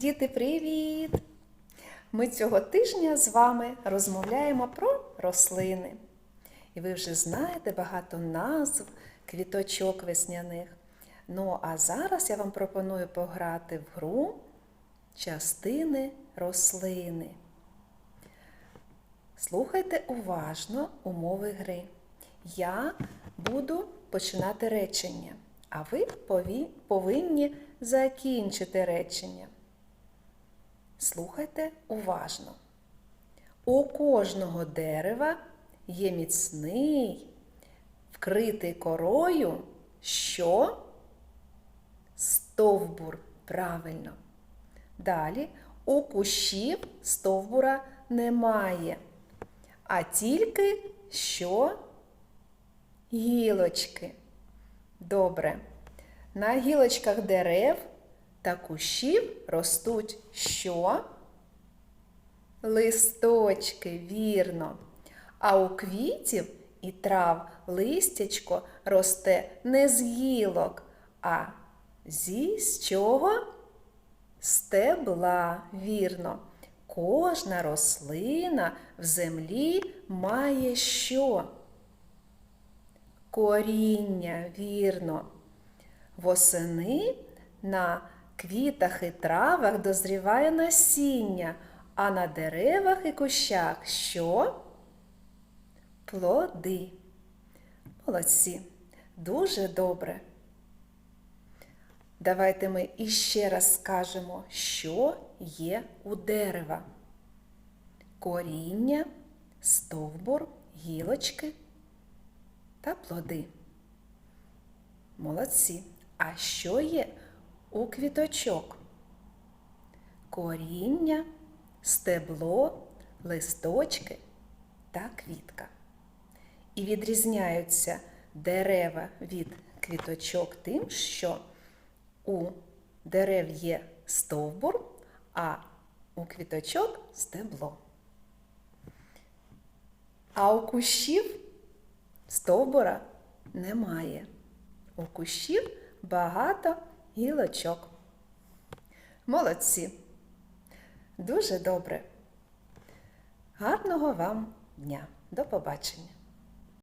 Діти, привіт! Ми цього тижня з вами розмовляємо про рослини. І ви вже знаєте багато назв квіточок весняних. Ну, а зараз я вам пропоную пограти в гру частини рослини. Слухайте уважно умови гри. Я буду починати речення, а ви повинні закінчити речення. Слухайте уважно. У кожного дерева є міцний, вкритий корою, що стовбур. Правильно. Далі у кущів стовбура немає, а тільки що гілочки. Добре. На гілочках дерев та кущів ростуть що? Листочки, вірно. А у квітів і трав листячко росте не з гілок, а зі з чого? Стебла, вірно. Кожна рослина в землі має що? Коріння, вірно. Восени на квітах і травах дозріває насіння, а на деревах і кущах що? Плоди. Молодці. Дуже добре. Давайте ми іще раз скажемо, що є у дерева. Коріння, стовбур, гілочки та плоди. Молодці. А що є у квіточок? Коріння, стебло, листочки та квітка. І відрізняються дерева від квіточок тим, що у дерев є стовбур, а у квіточок стебло. А у кущів стовбура немає. У кущів багато гілочок. Молодці. Дуже добре. Гарного вам дня. До побачення.